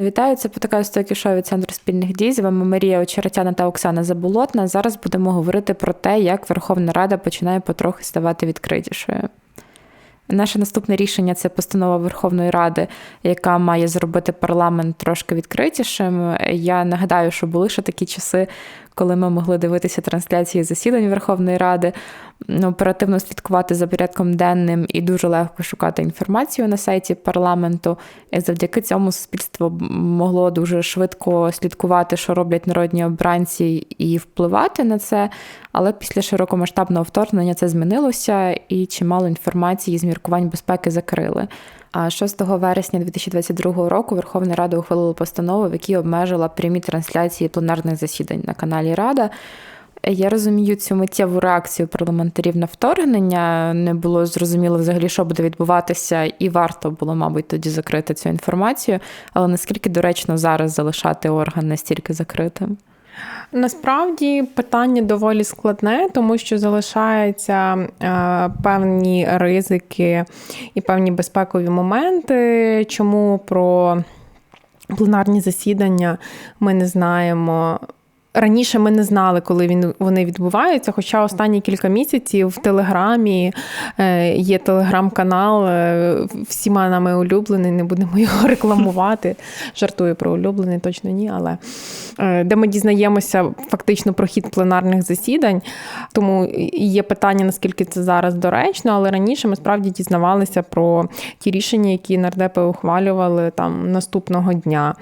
Вітаю, це подкаст «Токішо» від Центру спільних дій. З вами Марія Очеретяна та Оксана Заболотна. Зараз будемо говорити про те, як Верховна Рада починає потрохи ставати відкритішою. Наше наступне рішення це постанова Верховної Ради, яка має зробити парламент трошки відкритішим. Я нагадаю, що були ще такі часи, коли ми могли дивитися трансляції засідань Верховної Ради, оперативно слідкувати за порядком денним і дуже легко шукати інформацію на сайті парламенту. І завдяки цьому суспільство могло дуже швидко слідкувати, що роблять народні обранці, і впливати на це. Але після широкомасштабного вторгнення це змінилося, і чимало інформації з міркувань безпеки закрили. А 6 вересня 2022 року Верховна Рада ухвалила постанову, в якій обмежила прямі трансляції пленарних засідань на каналі Рада. Я розумію цю миттєву реакцію парламентарів на вторгнення. Не було зрозуміло взагалі, що буде відбуватися, і варто було, мабуть, тоді закрити цю інформацію. Але наскільки доречно зараз залишати орган настільки закритим? Насправді питання доволі складне, тому що залишаються е, певні ризики і певні безпекові моменти. Чому про пленарні засідання ми не знаємо? Раніше ми не знали, коли він вони відбуваються. Хоча останні кілька місяців в Телеграмі е, є телеграм-канал, е, всіма нами улюблений, не будемо його рекламувати. Жартую про улюблений, точно ні, але е, де ми дізнаємося фактично про хід пленарних засідань. Тому є питання, наскільки це зараз доречно, але раніше ми справді дізнавалися про ті рішення, які нардепи ухвалювали там наступного дня.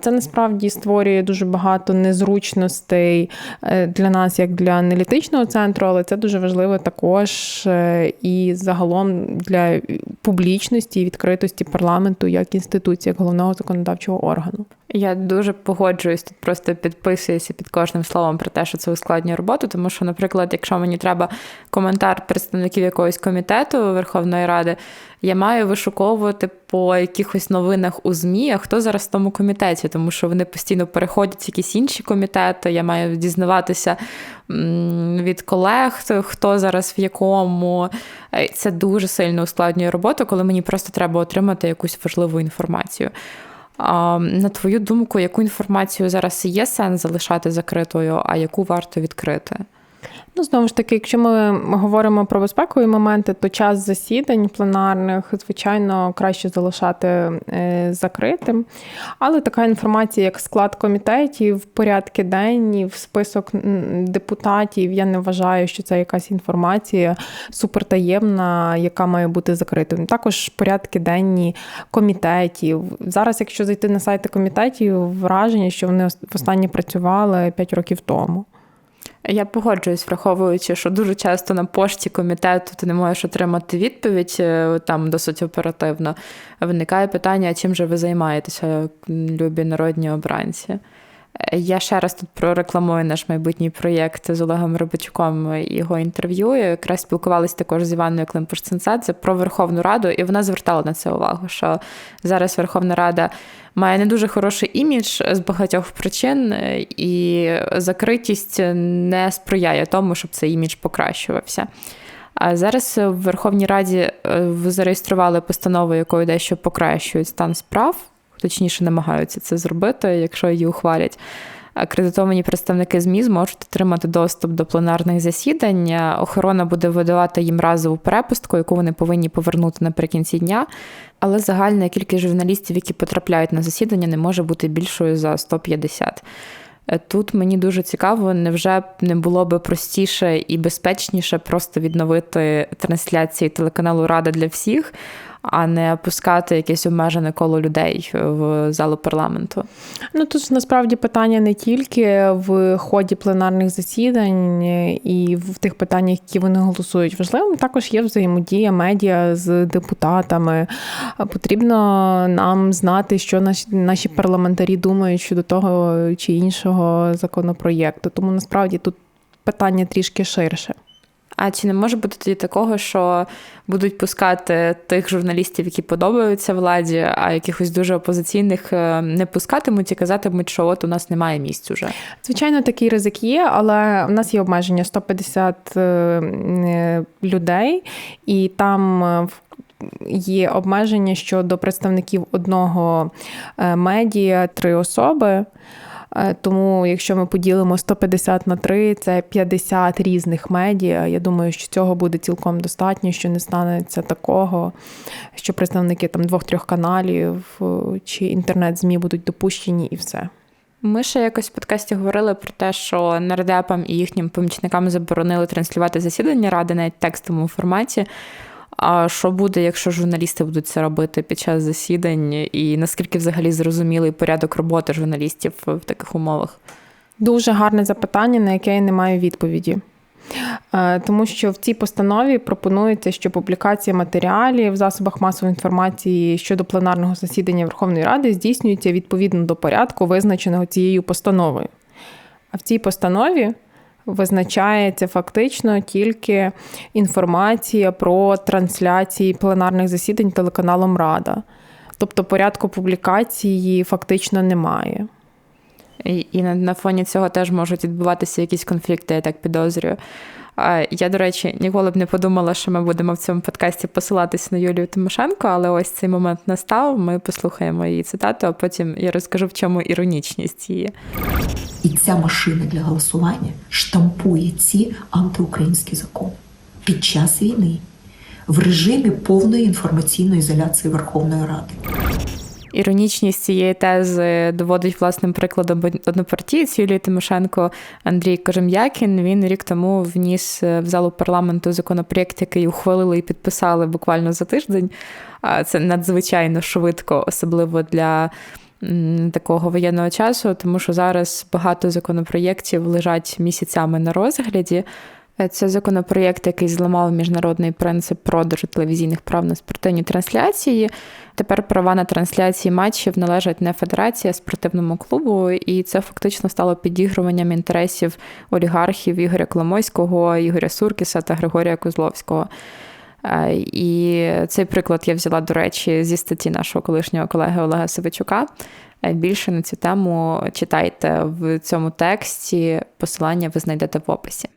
Це насправді створює дуже багато незручностей зручностей е, для нас, як для аналітичного центру, але це дуже важливо також е, і загалом для публічності і відкритості парламенту як інституції, як головного законодавчого органу. Я дуже погоджуюсь тут, просто підписуюся під кожним словом про те, що це ускладнює роботу. Тому що, наприклад, якщо мені треба коментар представників якогось комітету Верховної Ради, я маю вишуковувати по якихось новинах у ЗМІ, а хто зараз в тому комітеті, тому що вони постійно переходять в якісь інші комітети. Я маю дізнаватися від колег, хто зараз в якому. Це дуже сильно ускладнює роботу, коли мені просто треба отримати якусь важливу інформацію. На твою думку, яку інформацію зараз є сенс залишати закритою, а яку варто відкрити? Ну, знову ж таки, якщо ми говоримо про безпекові моменти, то час засідань пленарних, звичайно, краще залишати е, закритим. Але така інформація, як склад комітетів, порядки денні, список депутатів, я не вважаю, що це якась інформація супертаємна, яка має бути закритою. Також порядки денні комітетів. Зараз, якщо зайти на сайти комітетів, враження, що вони останні працювали 5 років тому. Я погоджуюсь, враховуючи, що дуже часто на пошті комітету ти не можеш отримати відповідь е, там досить оперативно. Виникає питання, чим же ви займаєтеся, любі народні обранці. Я ще раз тут прорекламую наш майбутній проєкт з Олегом Рибачуком його інтерв'ю. Якраз спілкувалися також з Іваною Климпуш-Цинцадзе про Верховну Раду, і вона звертала на це увагу, що зараз Верховна Рада має не дуже хороший імідж з багатьох причин, і закритість не сприяє тому, щоб цей імідж покращувався. А зараз в Верховній Раді е, зареєстрували постанову, якою дещо покращують стан справ точніше намагаються це зробити, якщо її ухвалять. Акредитовані представники ЗМІ зможуть отримати доступ до пленарних засідань. Охорона буде видавати їм разову перепустку, яку вони повинні повернути наприкінці дня. Але загальна кількість журналістів, які потрапляють на засідання, не може бути більшою за 150. Тут мені дуже цікаво, невже не було би простіше і безпечніше просто відновити трансляції телеканалу Рада для всіх, а не пускати якесь обмежене коло людей в залу парламенту. Ну тут насправді питання не тільки в ході пленарних засідань і в тих питаннях, які вони голосують. Важливим також є взаємодія медіа з депутатами. Потрібно нам знати, що наші, наші парламентарі думають щодо того чи іншого законопроєкту. Тому насправді тут питання трішки ширше. А чи не може бути тоді такого, що будуть пускати тих журналістів, які подобаються владі, а якихось дуже опозиційних е, не пускатимуть і казатимуть, що от у нас немає місць уже? Звичайно, такий ризик є, але в нас є обмеження 150 е, людей, і там є обмеження щодо представників одного е, медіа три особи. Е, Тому, якщо ми поділимо 150 на 3, це 50 різних медіа. Я думаю, що цього буде цілком достатньо, що не станеться такого, що представники там двох-трьох каналів е, чи інтернет-змі будуть допущені і все. Ми ще якось в подкасті говорили про те, що нардепам і їхнім помічникам заборонили транслювати засідання ради навіть текстовому форматі. А що буде, якщо журналісти будуть це робити під час засідань, і наскільки взагалі зрозумілий порядок роботи журналістів в таких умовах? Дуже гарне запитання, на яке я не маю відповіді. Е, Тому що в цій постанові пропонується, що публікація матеріалів в засобах масової інформації щодо пленарного засідання Верховної Ради здійснюється відповідно до порядку, визначеного цією постановою. А в цій постанові визначається фактично тільки інформація про трансляції пленарних засідань телеканалом Рада. Тобто порядку публікації фактично немає. І, на, на фоні цього теж можуть відбуватися якісь конфлікти, я так підозрюю. Я, до речі, ніколи б не подумала, що ми будемо в цьому подкасті посилатися на Юлію Тимошенко, але ось цей момент настав. Ми послухаємо її цитату, а потім я розкажу, в чому іронічність її. І ця машина для голосування штампує ці антиукраїнські закони під час війни в режимі повної інформаційної ізоляції Верховної Ради. Іронічність цієї тези доводить власним прикладом однопартієць Юлії Тимошенко Андрій Кожем'якін. Він рік тому вніс в залу парламенту законопроєкт, який ухвалили і підписали буквально за тиждень. Це надзвичайно швидко, особливо для такого воєнного часу, тому що зараз багато законопроєктів лежать місяцями на розгляді. Це законопроєкт, який зламав міжнародний принцип продажу телевізійних прав на спортивні трансляції. Тепер права на трансляції матчів належать не федерації, а спортивному клубу, і це фактично стало підігруванням інтересів олігархів Ігоря Коломойського, Ігоря Суркіса та Григорія Козловського. І цей приклад я взяла, до речі, зі статті нашого колишнього колеги Олега Савичука. Більше на цю тему читайте в цьому тексті. Посилання ви знайдете в описі.